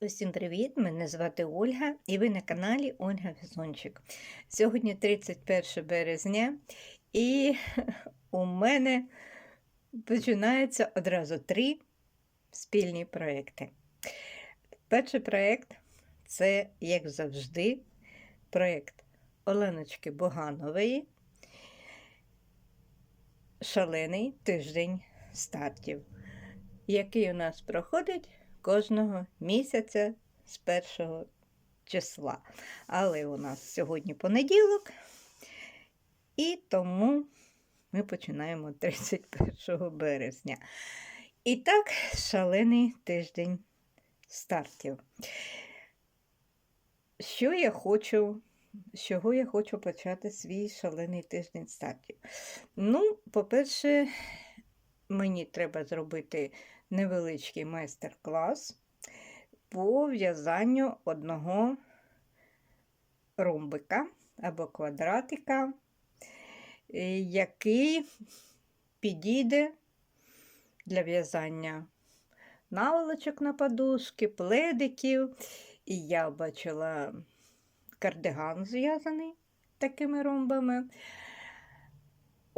Усім привіт! Мене звати Ольга і ви на каналі Ольга Візончик. Сьогодні 31 березня, і у мене починається одразу три спільні проекти. Перший проєкт це, як завжди, проєкт Оленочки Боганової. Шалений тиждень стартів, який у нас проходить кожного місяця з першого числа. Але у нас сьогодні понеділок, і тому ми починаємо 31 березня. І так, шалений тиждень стартів. Що я хочу, з чого я хочу почати свій шалений тиждень стартів? Ну, по-перше, мені треба зробити невеличкий майстер-клас по в'язанню одного ромбика або квадратика, е, який підійде для в'язання наволочок на подушки, пледиків. І я бачила кардиган зв'язаний такими ромбами.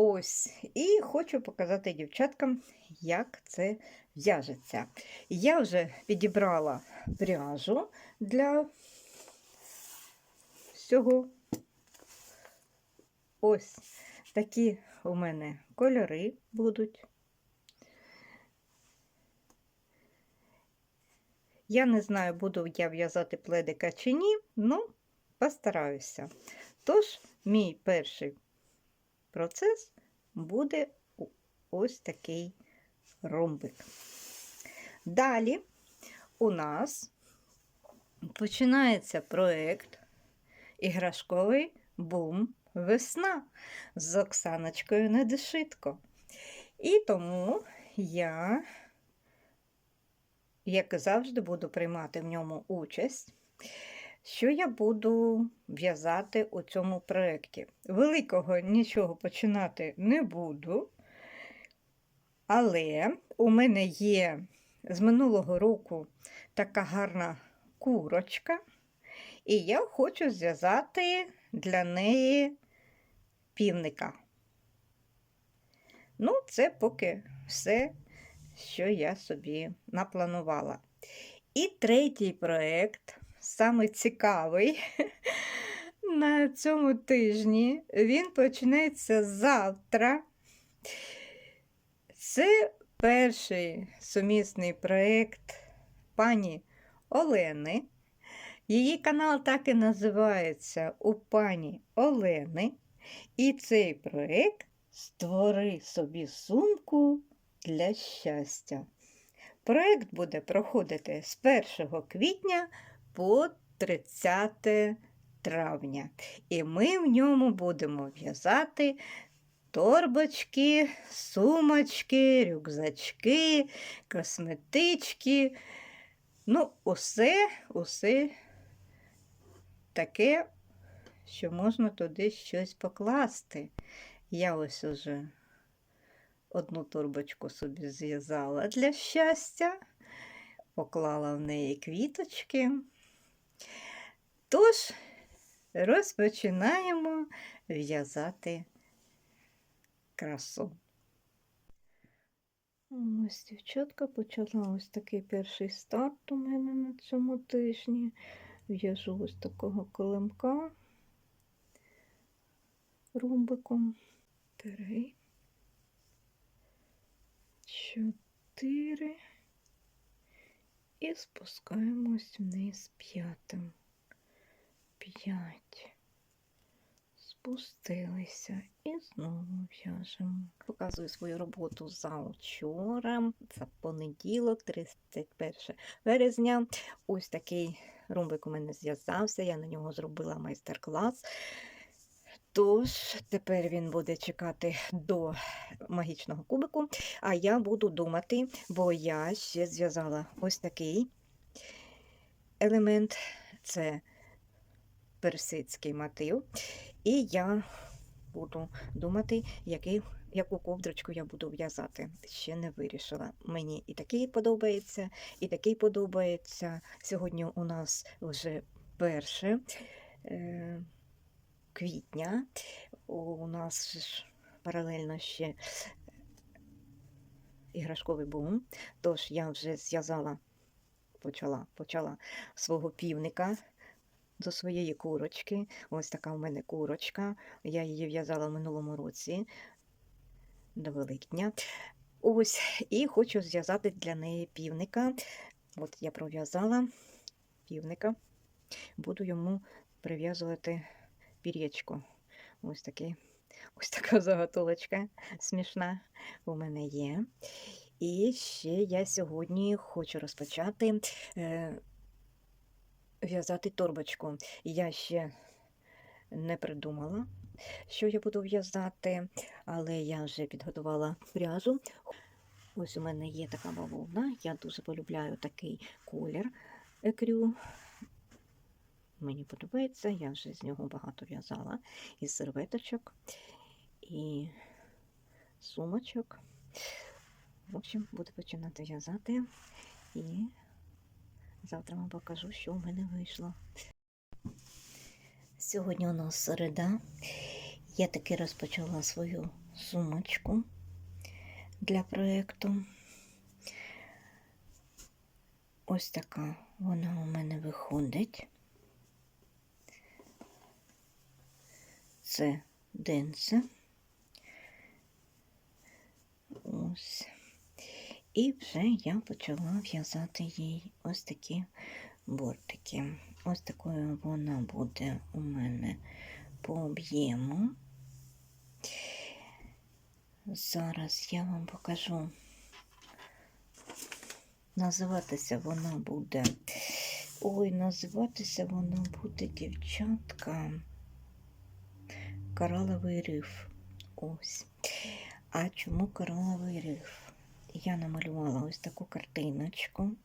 Ось, і хочу показати дівчаткам, як це в'яжеться. Я вже підібрала пряжу для всього. Ось такі у мене кольори будуть. Я не знаю, буду я в'язати пледика чи ні, ну, постараюся. Тож, мій перший процес буде ось такий ромбик. Далі у нас починається проєкт Іграшковий бум весна з Оксаночкою Недишитко. І тому я, як і завжди, буду приймати в ньому участь. Що я буду в'язати у цьому проєкті? Великого нічого починати не буду, але у мене є з минулого року така гарна курочка, і я хочу зв'язати для неї півника. Ну, це поки все, що я собі напланувала. І третій проєкт саме цікавий на цьому тижні. Він почнеться завтра. Це перший сумісний проєкт пані Олени. Її канал так і називається у пані Олени. І цей проєкт Створи собі сумку для щастя. Проєкт буде проходити з 1 квітня по 30 травня. І ми в ньому будемо в'язати торбочки, сумочки, рюкзачки, косметички. Ну, усе, усе таке, що можна туди щось покласти. Я ось уже одну торбочку собі зв'язала для щастя, поклала в неї квіточки. Тож, розпочинаємо в'язати красу. Ось дівчатка почала ось такий перший старт у мене на цьому тижні. В'яжу ось такого колемка румбиком. Три, чотири. І спускаємось вниз п'ятим. П'ять. Спустилися і знову в'яжемо. Показую свою роботу за вчора, за понеділок, 31 березня. Ось такий ромбик у мене зв'язався, я на нього зробила майстер-клас. Тож, тепер він буде чекати до магічного кубику, а я буду думати, бо я ще зв'язала ось такий елемент це персидський мотив. І я буду думати, який яку ковдрочку я буду в'язати. Ще не вирішила. Мені і такий подобається, і такий подобається. Сьогодні у нас вже перше е, квітня. У нас паралельно ще іграшковий бум. Тож я вже зв'язала, почала, почала свого півника до своєї курочки. Ось така у мене курочка. Я її в'язала в минулому році до Великдня. Ось, і хочу зв'язати для неї півника. От я пров'язала півника, буду йому прив'язувати пір'ячко. Ось такий. Ось така заготовочка смішна у мене є. І ще я сьогодні хочу розпочати е, в'язати торбочку. Я ще не придумала, що я буду в'язати, але я вже підготувала пряжу. Ось у мене є така бавовна. Я дуже полюбляю такий колір екрю. Мені подобається, я вже з нього багато в'язала із серветочок і сумочок. В общем, буду починати в'язати і завтра вам покажу, що в мене вийшло. Сьогодні у нас середа. Я таки розпочала свою сумочку для проєкту. Ось така вона у мене виходить. Це денце. Ось. І вже я почала в'язати їй ось такі бортики. Ось такою вона буде у мене по об'єму. Зараз я вам покажу. Називатися вона буде. Ой, називатися вона буде дівчатка. Кораловий риф. Ось. А чому кораловий риф? Я намалювала ось таку картиночку.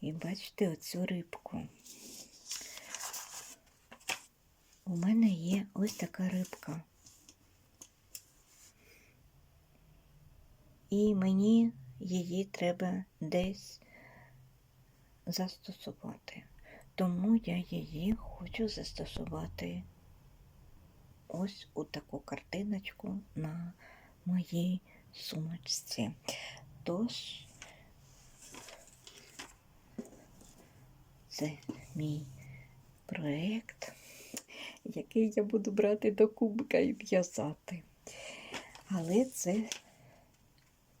І бачите оцю рибку. У мене є ось така рибка. І мені її треба десь застосувати. Тому я її хочу застосувати ось у таку картиночку на моїй сумочці. Тож, це мій проєкт, який я буду брати до кубика і в'язати. Але це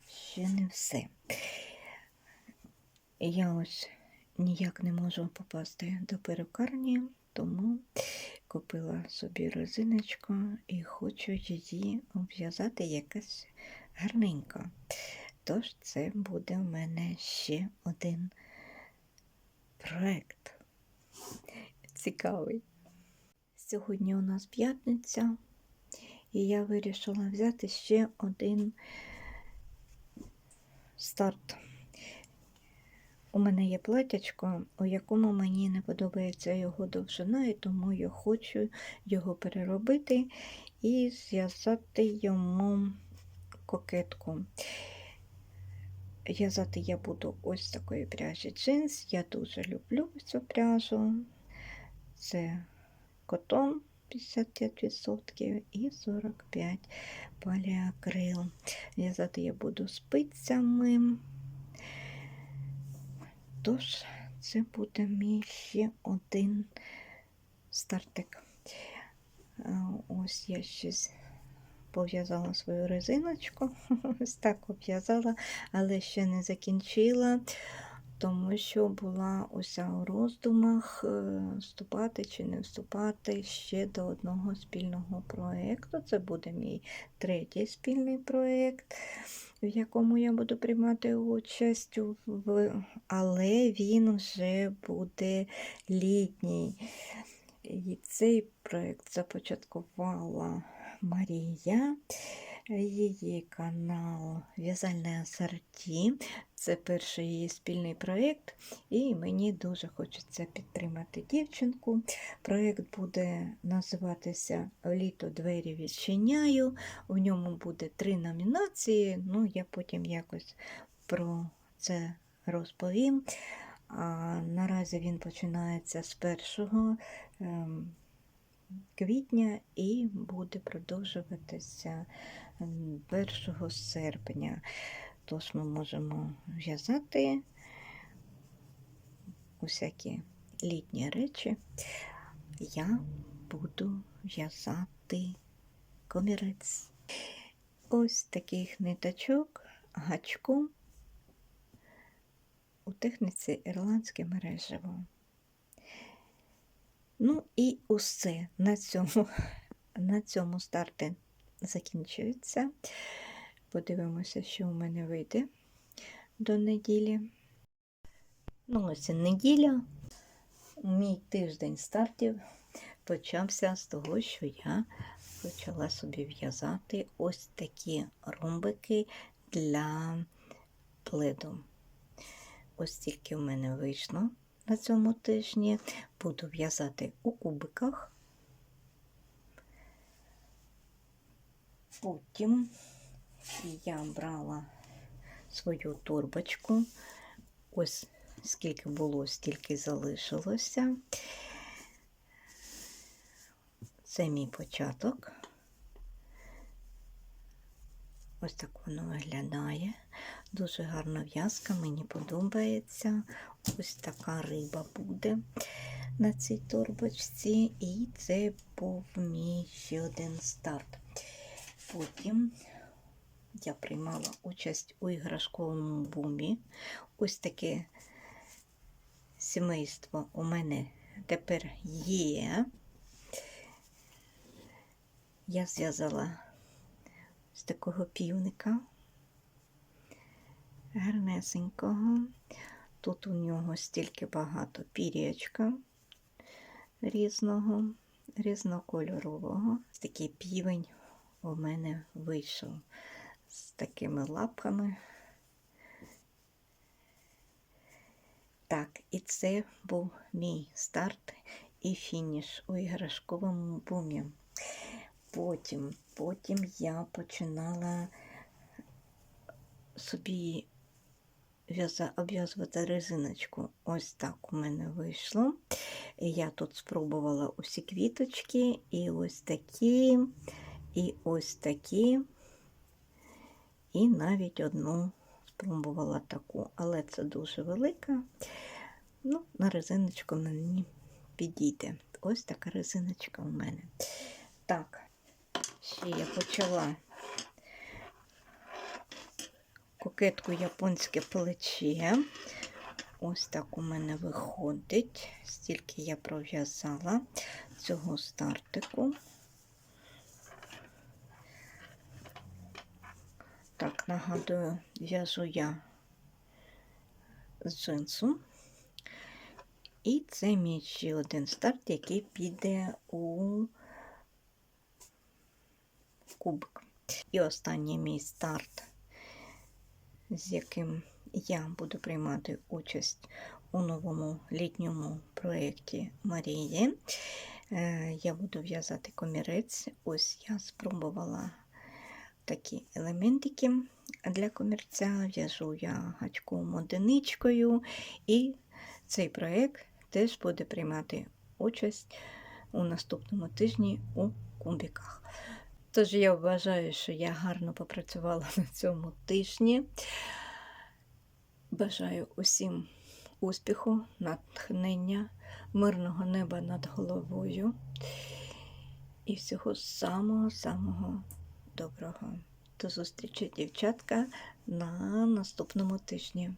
ще не все. Я ось ніяк не можу попасти до перукарні, тому купила собі резиночку і хочу її обв'язати якась гарненька. Тож це буде в мене ще один проект цікавий. Сьогодні у нас п'ятниця, і я вирішила взяти ще один старт. У мене є платячко, у якому мені не подобається його довжина, і тому я хочу його переробити і зв'язати йому кокетку. В'язати я буду ось такої пряжі джинс. Я дуже люблю цю пряжу. Це котон 55% і 45 поліакрил. В'язати я буду спицями. Тож, це буде мій ще один стартик. Ось я щось пов'язала свою резиночку, ось так обв'язала, але ще не закінчила, тому що була уся у роздумах е, вступати чи не вступати ще до одного спільного проєкту. Це буде мій третій спільний проєкт, в якому я буду приймати участь, але він вже буде літній. І цей проєкт започаткувала Марія, її канал В'язальне асорті. Це перший її спільний проєкт, і мені дуже хочеться підтримати дівчинку. Проєкт буде називатися Літо двері відчиняю. В ньому буде три номінації. Ну, я потім якось про це розповім. А наразі він починається з 1 ем, квітня і буде продовжуватися 1 серпня. Тож ми можемо в'язати усякі літні речі. Я буду в'язати комірець. Ось таких ниточок гачком у техніці ірландське мережево. Ну і усе на цьому, на цьому старти закінчується. Подивимося, що у мене вийде до неділі. Ну, ось неділя. Мій тиждень стартів почався з того, що я почала собі в'язати ось такі ромбики для пледу. Ось тільки в мене вийшло на цьому тижні. Буду в'язати у кубиках. Потім я брала свою торбочку. Ось скільки було, стільки залишилося. Це мій початок. Ось так воно виглядає. Дуже гарна в'язка, мені подобається. Ось така риба буде на цій торбочці. І це був мій ще один старт. Потім я приймала участь у іграшковому бумі. Ось таке сімейство у мене тепер є. Я зв'язала з такого півника гарнесенького. Тут у нього стільки багато пір'ячка різного, різнокольорового. Такий півень у мене вийшов з такими лапками. Так, і це був мій старт і фініш у іграшковому бумі. Потім, потім я починала собі обв'язувати резиночку. Ось так у мене вийшло. Я тут спробувала усі квіточки, і ось такі, і ось такі, і навіть одну спробувала таку, але це дуже велика. Ну, на резиночку мені підійде. Ось така резиночка у мене. Так, ще я почала кокетку японське плече. Ось так у мене виходить, стільки я пров'язала цього стартику. Так, нагадую, в'яжу я з джинсу. І це мій ще один старт, який піде у кубик. І останній мій старт, з яким я буду приймати участь у новому літньому проєкті Марії. Е, Я буду в'язати комірець. Ось я спробувала такі елементики для комірця. В'яжу я гачком одиничкою, і цей проєкт теж буде приймати участь у наступному тижні у кубиках. Тож я вважаю, що я гарно попрацювала на цьому тижні. Бажаю усім успіху, натхнення, мирного неба над головою і всього самого-самого доброго. До зустрічі, дівчатка, на наступному тижні.